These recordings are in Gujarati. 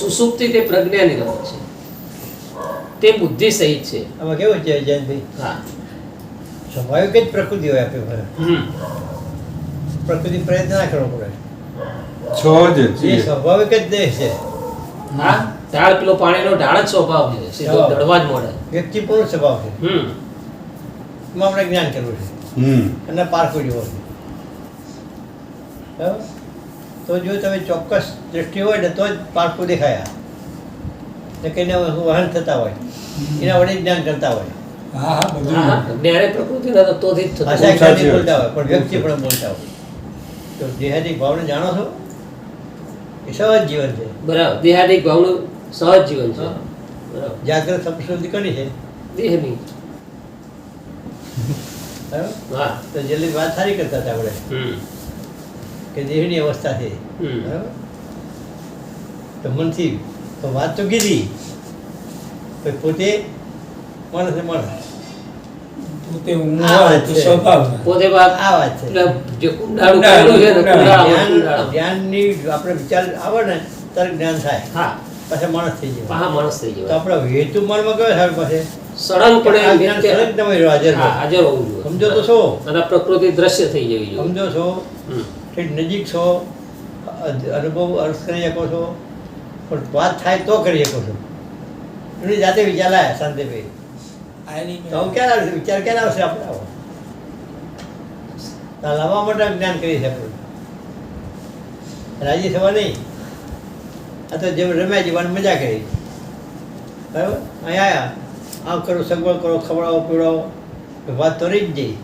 સુસુપ્તિ તે પ્રજ્ઞાની રમત છે. તે બુદ્ધિ સહિત છે. આમાં કેવું છે જયંતભાઈ? હા. સ્વાભાવિક જ પ્રકૃતિ હોય આપણી પાસે. પ્રકૃતિ પ્રયત્ન ના કરવો પડે. છે સ્વાભાવિક જ દેહ છે. હા? ઢાળ પેલો પાણીનો ઢાળ જ સ્વભાવ છે. સીધો. દડવા જ મળે. વ્યક્તિપૂર્ણ સ્વભાવ છે. હમ. એમાં આપણે જ્ઞાન કરવું છે. હમ. અને પારખું જોવાનું છે. બરાબર? તો જો તમે ચોક્કસ દ્રષ્ટિ હોય ને તો જ પારખું દેખાયા કઈને વહન થતા હોય. એના વડે જ્ઞાન કરતા હોય. હા હા બધું. પ્રકૃતિના તત્વોથી જ થતું ભાષા બહુ સાચી જ્ઞાની વાત. બોલતા હોય પણ વ્યક્તિ પણ બોલતા હોય. તો દેહાદિક ભાવને જાણો છો? એ સહજ જીવન છે. બરાબર. દેહાદિક ભાવનું સહજ જીવન છે. બરાબર. જાગ્રત સંસ્કૃતિ કોની છે? દેહની. બરાબર? હા. તો જલ્દી વાત સારી કરતા હતા આપણે. કે દેહની અવસ્થા છે. બરાબર? તો મનથી તો વાત તો કીધી. પોતે માણસ પોતે તો છે. સ્વભાવ પોતે આ વાત. જ્ઞાનની આપણે વિચાર આવે ને ત્યારે જ્ઞાન થાય. હા. પાછા માણસ થઈ જાય હા માણસ થઈ તો જવાય આપણો હેતુ મનમાં કયો થાય પાસે? સમજો તો છો. અને પ્રકૃતિ દ્રશ્ય થઈ જવી સમજો છો. હમ. નજીક છો અનુભવ અર્થ કરી શકો છો પણ વાત થાય તો કરી શકો છો. એની જાતે વિચાર લાયા શાંતિભાઈ તો ક્યારે આવશે? વિચાર ક્યારે આવશે આપણે આવો? લાવવા માટે જ્ઞાન કરી શકો. રાજી થવા નહીં. આ તો જેમ રમ્યા જીવન મજા કરી. બરાબર? અહીંયા આવ્યા આમ કરો સગવડ કરો ખવડાવો પીવડાવો. વાત તો રહી જ જઈ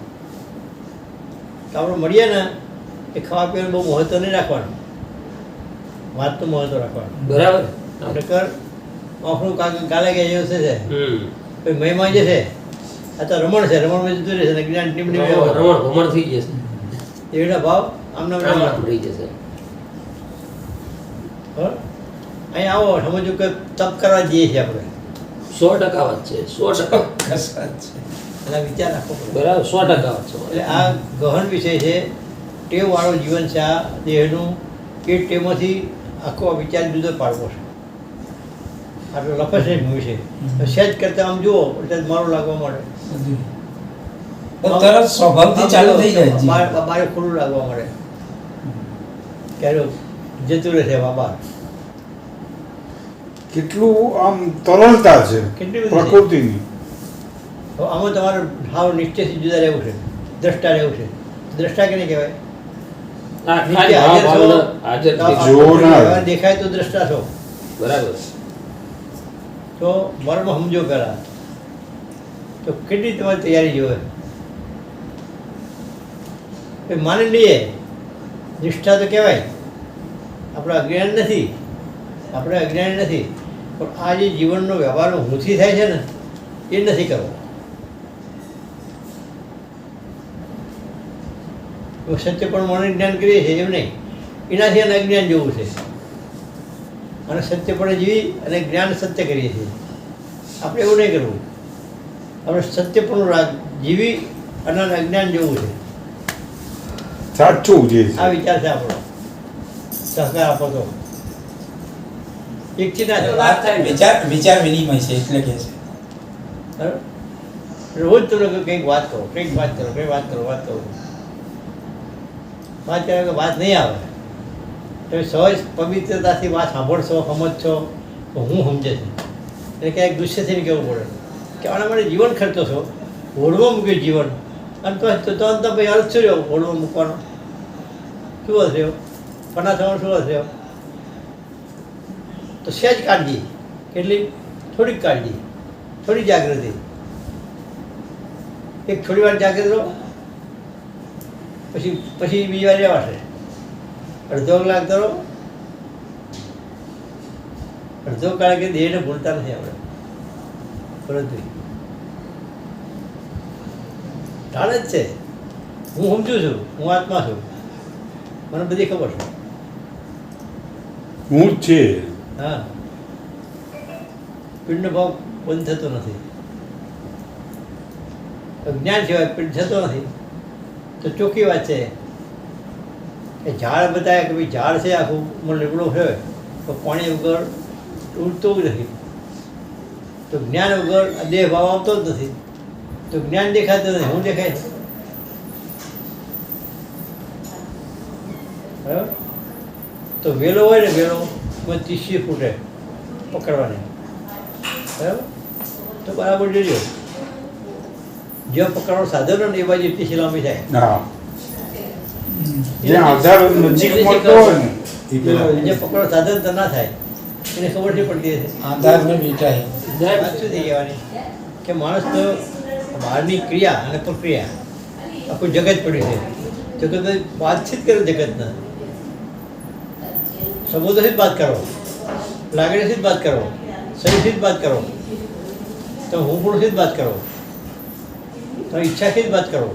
તો આપણે મળીએ ને. એ ખાવા પીવાનું બહુ મહત્વ નહીં રાખવાનું. વાતનું મહત્વ રાખવાનું. બરાબર. આપણે કર આપણું કાંક કાલે ગયા જેવું છે હમ. પછી મહિમા જે છે આ તો રમણ છે રમણમાં જતું રહેશે ને જ્ઞાન ટીમની રમણ રમણ ભમણ થઈ જશે. એના ભાવ આમના આમ આમ રહી જશે. અહીં આવો સમજો કે તપ કરવા જઈએ છીએ આપણે. સો ટકા વાત છે સો ટકા. વાત છે. એના વિચાર રાખવો બરાબર સો ટકા વાત છે. એટલે આ ગહન વિષય છે ટેવવાળું જીવન છે આ દેહનું એ ટેવમાંથી આખો વિચાર જુદો પાડવો છે. આટલો લફસ નહીં ભૂમિ છે તો સહેજ કરતા આમ જુઓ એટલે જ મારું લાગવા મળે તરત સ્વભાવથી ચાલુ થઈ જાય જી. ખુલ્લું લાગવા મળે ક્યારે જતું રહેશે બાબા કેટલું આમ તરલતા છે કેટલી પ્રકૃતિની. આમાં તમારે ભાવ નિશ્ચયથી જુદા રહેવું છે. દ્રષ્ટા રહેવું છે. દ્રષ્ટા કેને કહેવાય? દેખાય તો દ્રષ્ટા છો. બરાબર. તો મર્મ સમજો પહેલા. તો કેટલી તમારી તૈયારી જોવે એ માની લઈએ નિષ્ઠા તો કહેવાય. આપણે અજ્ઞાન નથી. આપણે અજ્ઞાન નથી. પણ આ જે જીવનનો વ્યવહાર હુંથી થાય છે ને એ નથી કરવો. સત્ય પણ મને જ્ઞાન કરીએ છીએ એમ નહીં. એનાથી એને અજ્ઞાન જેવું છે. અને સત્યપણે જીવી અને જ્ઞાન સત્ય કરીએ છીએ. આપણે એવું નહીં કરવું. આપણે સત્યપણું રાજ જીવી અને અજ્ઞાન જેવું છે. સાચું જે આ વિચાર છે આપણો. સહકાર આપો તો. એક વિચાર વિચાર વિનિમય છે એટલે કે છે. બરાબર? રોજ તમે કોઈ કંઈક વાત કરો કંઈક વાત કરો કંઈક વાત કરો વાત કરો. વાત કરો કે વાત નહીં આવે. તમે સહજ પવિત્રતાથી વાત સાંભળશો, સમજશો, તો હું સમજે છે. એટલે ક્યાંક ગુસ્સે થઈને કહેવું પડે? કે આના માટે જીવન ખર્ચો છો હોડમાં મૂક્યું જીવન. અને તો તો અંત ભાઈ અર્થ શું રહ્યો? હોડમાં મૂકવાનો. શું હશે પના થવાનું શું હશે તો સહેજ કાળજી. કેટલી? થોડીક કાળજી. થોડી જાગૃતિ. એક થોડી વાર જાગૃત રહો. પછી પછી બીજા લેવાશે. અડધો કલાક કરો અડધો કલાક એ દેહને ભૂલતા નથી આપણે. પરંતુ ટાળે જ છે. હું સમજુ છું હું આત્મા છું. મને બધી ખબર છે. હું જ છે. હા. પિંડનો ભાવ બંધ થતો નથી. જ્ઞાન સિવાય પિંડ થતો નથી. તો ચોખ્ખી વાત છે. એ ઝાડ બતાવે કે ભાઈ ઝાડ છે, આખું મને લીમડો છે, તો પાણી વગર ઉડતું જ નથી. તો જ્ઞાન વગર દેહ ભાવ આવતો જ નથી. તો જ્ઞાન દેખાતું નથી, હું દેખાય બરાબર? તો વેલો હોય ને વેલો એમાં ત્રીસી ફૂટે પકડવાની. બરાબર? તો બરાબર જોજો જે પકડવાનું સાધન હોય ને એ બાજુ ત્રીસી લાંબી થાય હા. જ્યાં આધાર નજીક મળતો હોય ને જે પકડવાનું સાધન તો ના થાય એને ખબર નહીં પડતી આધારને વાત શું થઈ જવાની? કે માણસ તો બહારની ક્રિયા અને પ્રક્રિયા આખું જગત પડ્યું છે. જગત વાતચીત કરે જગતના. સંબોધોથી જ વાત કરો. લાગણીથી જ વાત કરો. શરીરથી જ વાત કરો. તો હું પણ જ વાત કરો. તો ઈચ્છાથી જ વાત કરો.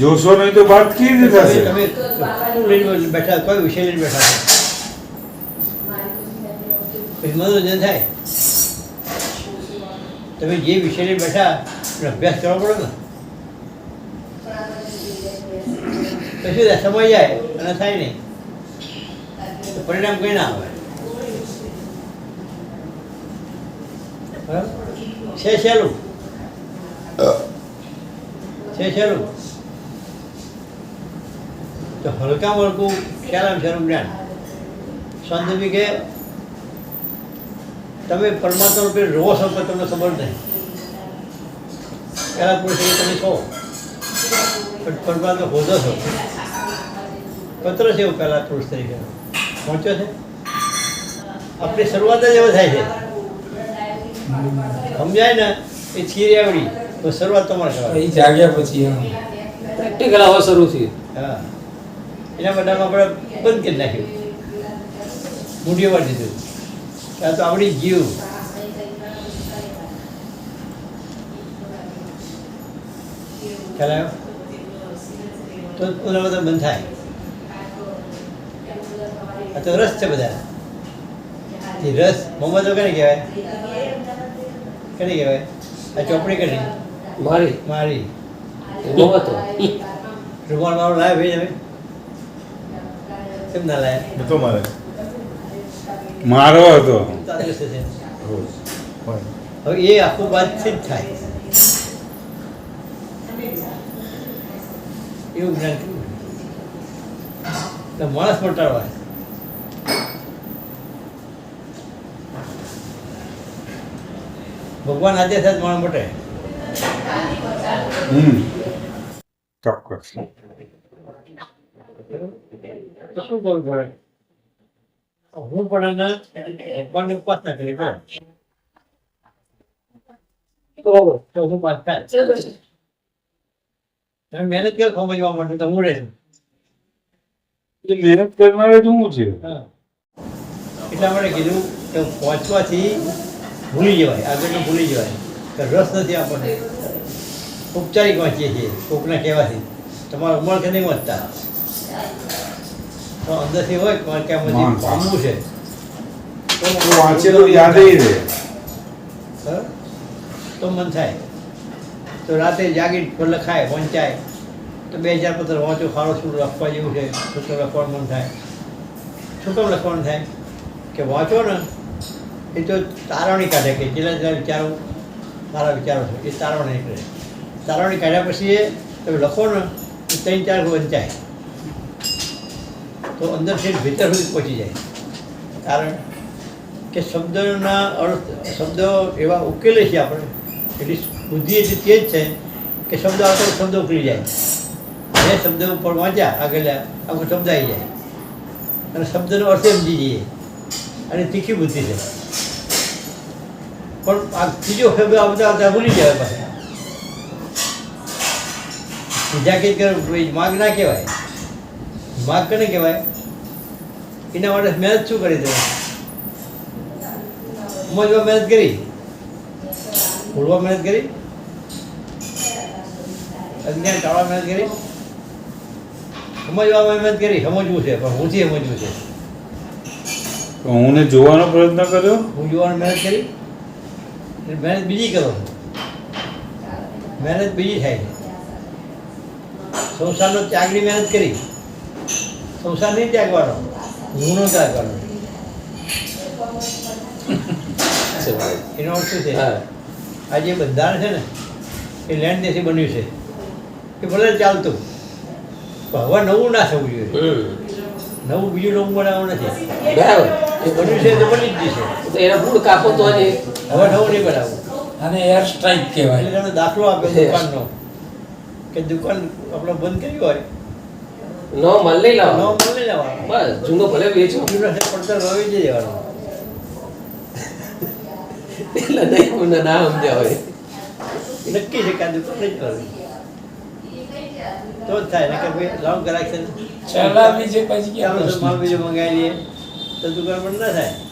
જોશો નહીં તો વાત કેવી રીતે તમે થશે? તમે લઈને બેઠા કોઈ વિષય લઈને બેઠા છો? મનોરંજન થાય. તમે જે વિષય લઈને બેઠા અભ્યાસ કરવો પડે ને. પછી સમય જાય અને થાય નહીં. પરિણામ કંઈ ના આવે. છે છેલું છે છેલું તો હલકા વળકું ખ્યાલ સહેલું જ્ઞાન? શાંતિભી કે તમે પરમાત્મા રૂપે રહો છો પણ તમને ખબર નહીં. પહેલા પુરુષ તમે છો. પણ પરમાત્મા હોદો છો. પત્ર છે એવું પહેલા પુરુષ તરીકે. પહોંચ્યો છે? આપણી શરૂઆત જ એવો થાય છે. સમજાય ને એ ચીરી આવડી તો શરૂઆત તમારે કરવાની. એ જાગ્યા પછી પ્રેક્ટિકલ આવવા શરૂ થયું હા. એના બધામાં આપણે બંધ કરી નાખ્યું. મૂડીઓ વાળી દીધું. આ તો આવડી જીવ ખ્યાલ આવ્યો? તો જ બધા બંધ થાય. આ તો રસ છે બધા એ રસ મોહમ્મદ કને કહેવાય. કને કહેવાય આ ચોપડી કરી. મારી? મારી. હતો? રૂમાલ મારો લાવ્યો ભાઈ તમે? કેમ ના લાવ્યા નતો મારે. મારો હતો. હવે એ આખું વાતચીત થાય. એવું જ્ઞાન કેવું તો માણસ મોટાડવા ભગવાન આજે થાય માણ મટે. ચોક્કસ. શું કરવું હું પણ એને ભગવાનની ઉપાસના કરી તો હું પાસ થાય તમે મહેનત કરો સમજવા માટે તો હું રહે મહેનત કરનારે શું છે. એટલા માટે કીધું કે પહોંચવાથી ભૂલી જવાય આગળનું ભૂલી જવાય. કે રસ નથી આપણને. ઉપચારિક વાંચીએ છીએ કોકના કહેવાથી. તમારા ઉંમર કે નહીં વાંચતા તો અંદરથી હોય પણ કે પામવું છે? તો વાંચેલું યાદ તો મન થાય. તો રાતે જાગી લખાય વંચાય. તો બે હજાર પત્ર વાંચો ખાડો શું લખવા જેવું છે તો લખવાનું મન થાય. કેમ લખવાનું થાય? કે વાંચો ને એ તો તારવણી કાઢે કે જેટલા જેટલા વિચારો સારા વિચારો છે, એ તારવણી નીકળે. તારવણી કાઢ્યા પછી એ તમે લખો ને, તો ત્રણ ચાર વંચાય. તો અંદર છે ભીતર સુધી પહોંચી જાય. કારણ કે શબ્દના અર્થ, શબ્દો એવા ઉકેલે છે આપણે, એટલી બુદ્ધિ એટલી તેજ છે કે શબ્દ આવતો શબ્દ ઉકલી જાય. બે શબ્દ ઉપર વાંચ્યા આગળ આખો શબ્દ આવી જાય. અને શબ્દનો અર્થ સમજી જઈએ. અને તીખી બુદ્ધિ છે. પણ આ ત્રીજો ફેબ્રુઆરી આ બધા બધા ભૂલી જાય પાછા. બીજા કંઈક માગ ના કહેવાય. માગ કને કહેવાય? એના માટે મહેનત શું કરી તમે? સમજવા મહેનત કરી? ભૂલવા મહેનત કરી? અજ્ઞાન ટાળવા મહેનત કરી? સમજવામાં મહેનત કરી? સમજવું છે પણ હુંથી સમજવું છે? તો હું જોવાનો પ્રયત્ન કર્યો? હું જોવાની મહેનત કરી? મહેનત બીજી કરો. મહેનત બીજી થાય. છે સંસારનો ત્યાગની મહેનત કરી. સંસાર નહીં ત્યાગવાનો ગુણો ત્યાગવાનો. એનો અર્થ શું છે? આ જે બંધારણ છે ને એ લેન્ડ દેશી બન્યું છે. એ ભલે ચાલતું હવે નવું ના થવું જોઈએ. નવું બીજું નવું બનાવવું નથી. બરાબર. એ બન્યું છે તો બની જ જશે. તો એના મૂળ કાપો તો જ હવે નવું નહીં બનાવવું અને એર સ્ટ્રાઇક એટલે કહેવાય તમે દાખલો આપ્યો દુકાનનો. કે દુકાન આપણે બંધ કરી હોય. નો માલ લઈ લાવો. લાવવાનો માલ લઈ બસ જૂનો ભલે વેચો. જૂનો પડતર વાવી જ દેવાનો એટલે નહીં મને ના સમજ્યા હોય. એ નક્કી છે કે આ દુકાન નહીં કરવી. તો જ થાય ને કે ભાઈ ગ્રાહક છે ચલાવી છે પછી તો માલ પ્રશ્ન મંગાવી લઈએ. તો દુકાન બંધ ના થાય.